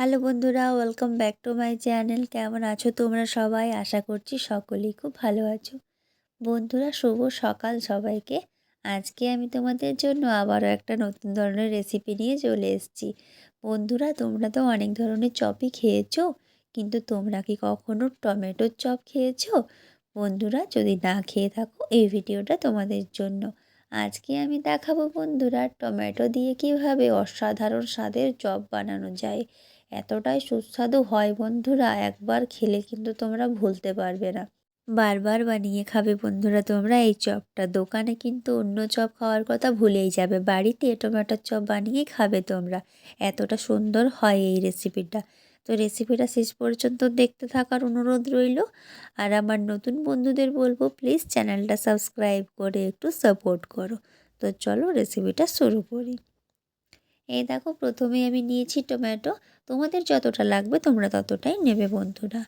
Hello বন্ধুরা welcome back to my channel কেমন আছো তোমরা সবাই? আশা করছি সকলেই খুব ভালো আছো। বন্ধুরা, শুভ সকাল সবাইকে। আজকে আমি তোমাদের জন্য আবারও একটা নতুন ধরনের রেসিপি নিয়ে চলে এসেছি। বন্ধুরা, তোমরা তো অনেক ধরনের চপই খেয়েছো, কিন্তু তোমরা কি কখনো টমেটোর চপ খেয়েছো? বন্ধুরা, যদি না খেয়ে থাকো এই ভিডিওটা তোমাদের জন্য। আজকে আমি দেখাবো বন্ধুরা, টমেটো দিয়ে কীভাবে অসাধারণ স্বাদের চপ বানানো যায়। এতটাই সুস্বাদু হয় বন্ধুরা, একবার খেলে কিন্তু তোমরা ভুলতে পারবে না। বারবার বানিয়ে খাবে বন্ধুরা তোমরা, এই চপটা। দোকানে কিন্তু অন্য চপ খাওয়ার কথা ভুলেই যাবে। বাড়িতে টমেটোর চপ বানিয়ে খাবে তোমরা। এতটা সুন্দর হয় এই রেসিপিটা। তো রেসিপিটা শেষ পর্যন্ত দেখতে থাকার অনুরোধ রইল। আর আমার নতুন বন্ধুদের বলব, প্লিজ চ্যানেলটা সাবস্ক্রাইব করে একটু সাপোর্ট করো। তো চলো রেসিপিটা শুরু করি। এই দেখো, প্রথমেই আমি নিয়েছি টমেটো। তোমাদের যতটা লাগবে তোমরা ততটাই নেবে বন্ধুরা।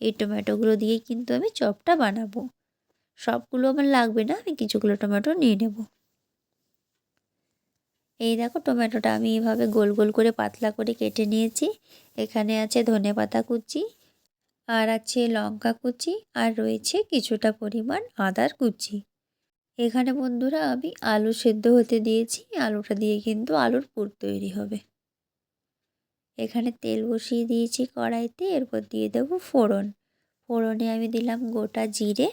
এই টমেটোগুলো দিয়ে কিন্তু আমি চপটা বানাবো। সবগুলো আমার লাগবে না, আমি কিছুগুলো টমেটো নিয়ে নেব। এই দেখো, টমেটোটা আমি এভাবে গোল গোল করে পাতলা করে কেটে নিয়েছি। এখানে আছে ধনে পাতা কুচি, আর আছে লঙ্কা কুচি, আর রয়েছে কিছুটা পরিমাণ আদার কুচি। এখানে বন্ধুরা আমি আলু সেদ্ধ হতে দিয়েছি। আলুটা দিয়ে কিন্তু আলুর পুর তৈরি হবে। এখানে তেল বসিয়ে দিয়েছি কড়াইতে। এরপর দিয়ে দেবো ফোড়ন। ফোড়নে আমি দিলাম গোটা জিরে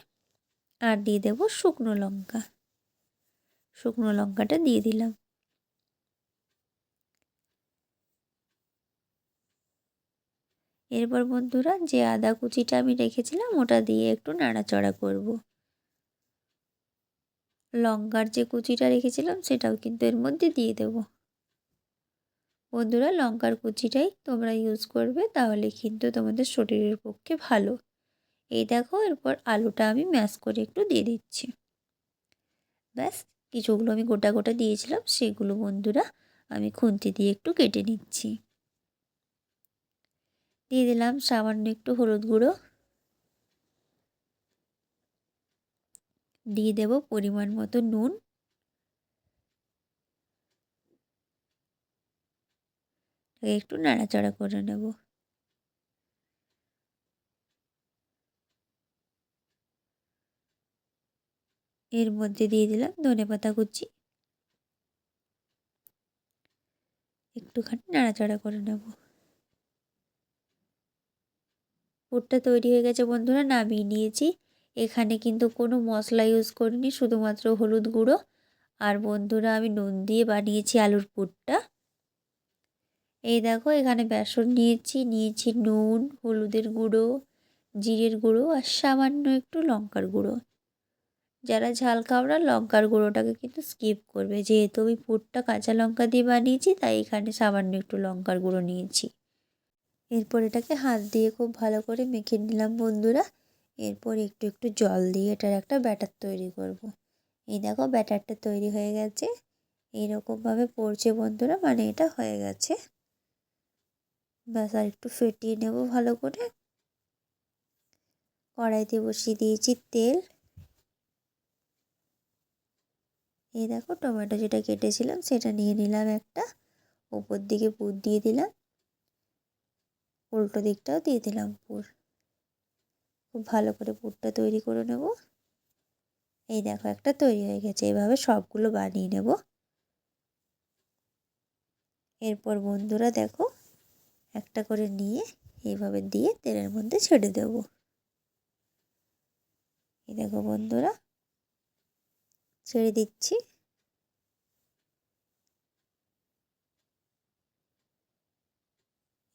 আর দিয়ে দেবো শুকনো লঙ্কা। শুকনো লঙ্কাটা দিয়ে দিলাম। এরপর বন্ধুরা যে আদা কুচিটা আমি রেখেছিলাম ওটা দিয়ে একটু নাড়াচড়া করব। লঙ্কার যে কুচিটা রেখেছিলাম সেটাও কিন্তু এর মধ্যে দিয়ে দেবো। বন্ধুরা, লঙ্কার কুচিটাই তোমরা ইউজ করবে, তাহলে কিন্তু তোমাদের শরীরের পক্ষে ভালো। এই দেখো, এরপর আলুটা আমি ম্যাশ করে একটু দিয়ে দিচ্ছি। ব্যাস, কিছুগুলো আমি গোটা গোটা দিয়েছিলাম, সেগুলো বন্ধুরা আমি খুন্তি দিয়ে একটু কেটে নিচ্ছি। দিয়ে দিলাম সামান্য একটু হলুদ গুঁড়ো। দিয়ে দেব পরিমাণ মতো নুন। একটু নাড়াচাড়া করে নেব। এর মধ্যে দিয়ে দিলাম ধনে পাতা কুচি। একটুখানি নাড়াচাড়া করে নেব। পুরটা তৈরি হয়ে গেছে বন্ধুরা, নামিয়ে নিয়েছি। এখানে কিন্তু কোনো মশলা ইউজ করিনি, শুধুমাত্র হলুদ গুঁড়ো। আর বন্ধুরা, আমি নুন দিয়ে বানিয়েছি আলুর পুরটা। এই দেখো, এখানে বেসন নিয়েছি নিয়েছি নুন, হলুদের গুঁড়ো, জিরের গুঁড়ো আর সামান্য একটু লঙ্কার গুঁড়ো। যারা ঝাল খাওয়ারা লঙ্কার গুঁড়োটাকে কিন্তু স্কিপ করবে। যেহেতু আমি পুরটা কাঁচা লঙ্কা দিয়ে বানিয়েছি, তাই এখানে সামান্য একটু লঙ্কার গুঁড়ো নিয়েছি। এরপর এটাকে হাত দিয়ে খুব ভালো করে মেখে নিলাম, বন্ধুরা। এরপর একটু একটু জল দিয়ে এটার একটা ব্যাটার তৈরি করব। এই দেখো ব্যাটারটা তৈরি হয়ে গেছে। এইরকমভাবে পড়ছে বন্ধুরা মানে এটা হয়ে গেছে। ব্যাস, আর একটু ফেটিয়ে নেব ভালো করে। কড়াইতে বসিয়ে দিয়েছি তেল। এই দেখো টমেটো যেটা কেটেছিলাম, সেটা নিয়ে নিলাম একটা। ওপর দিকে পুর দিয়ে দিলাম। উল্টো দিকটাও দিয়ে দিলাম পুর। খুব ভালো করে পুরটা তৈরি করে নেব। এই দেখো একটা তৈরি হয়ে গেছে, এভাবে সবগুলো বানিয়ে নেব। এরপর বন্ধুরা দেখো, একটা করে নিয়ে এইভাবে দিয়ে তেলের মধ্যে ছেড়ে দেব। এই দেখো বন্ধুরা, ছেড়ে দিচ্ছি।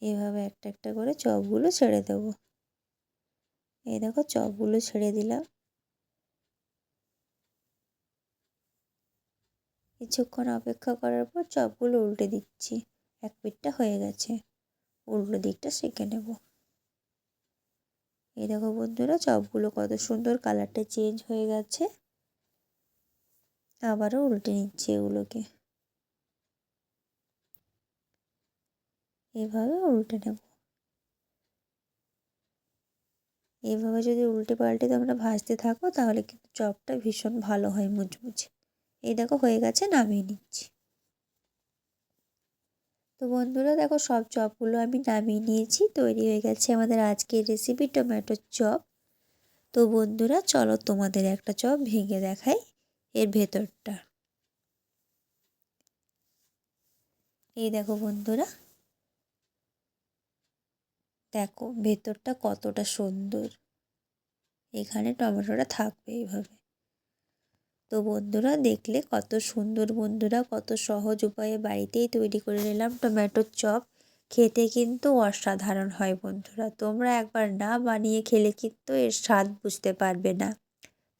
এভাবে একটা একটা করে চপগুলো ছেড়ে দেব। এই দেখো চপগুলো ছেড়ে দিলাম। কিছুক্ষণ অপেক্ষা করার পর চপগুলো উল্টে দিচ্ছি। এক পিঠটা হয়ে গেছে। উল্টো দিকটা সেঁকে নেব। এই দেখো বন্ধুরা চপগুলো কত সুন্দর কালারটা চেঞ্জ হয়ে গেছে। আবারও উল্টে নিচ্ছি এগুলোকে। এভাবে উল্টে নেব। এইভাবে যদি উল্টে পাল্টে তোমরা ভাজতে থাকো, তাহলে কিন্তু চপটা ভীষণ ভালো হয় মুচমুচে। এই দেখো, হয়ে গেছে, নামিয়ে নিচ্ছি। তো বন্ধুরা, দেখো, সব চপগুলো আমি নামিয়ে নিয়েছি, তৈরি হয়ে গেছে আমাদের আজকের রেসিপি টমেটোর চপ তো বন্ধুরা, চলো তোমাদের একটা চপ ভেঙে দেখাই এর ভেতরটা। এই দেখো বন্ধুরা দেখো ভেতরটা কতটা সুন্দর। এখানে টমেটোটা থাকবে এইভাবে। তো বন্ধুরা দেখলে কত সুন্দর বন্ধুরা, কত সহজ উপায়ে বাড়িতেই তৈরি করে নিলাম টমেটোর চপ। খেতে কিন্তু অসাধারণ হয় বন্ধুরা। তোমরা একবার না বানিয়ে খেলে কিন্তু এর স্বাদ বুঝতে পারবে না।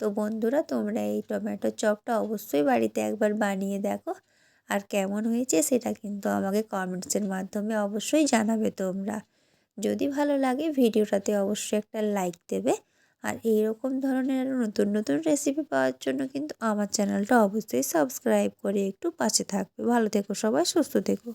তো বন্ধুরা তোমরা এই টমেটো চপটা অবশ্যই বাড়িতে একবার বানিয়ে দেখো। আর কেমন হয়েছে সেটা কিন্তু আমাকে কমেন্টসের মাধ্যমে অবশ্যই জানাবে তোমরা। যদি ভালো লাগে ভিডিওটাতে অবশ্যই একটা লাইক দেবে। আর এই রকম ধরনের আরও নতুন নতুন রেসিপি পাওয়ার জন্য কিন্তু আমার চ্যানেলটা অবশ্যই সাবস্ক্রাইব করে একটু পাশে থাকবে। ভালো থেকো সবাই, সুস্থ থেকো।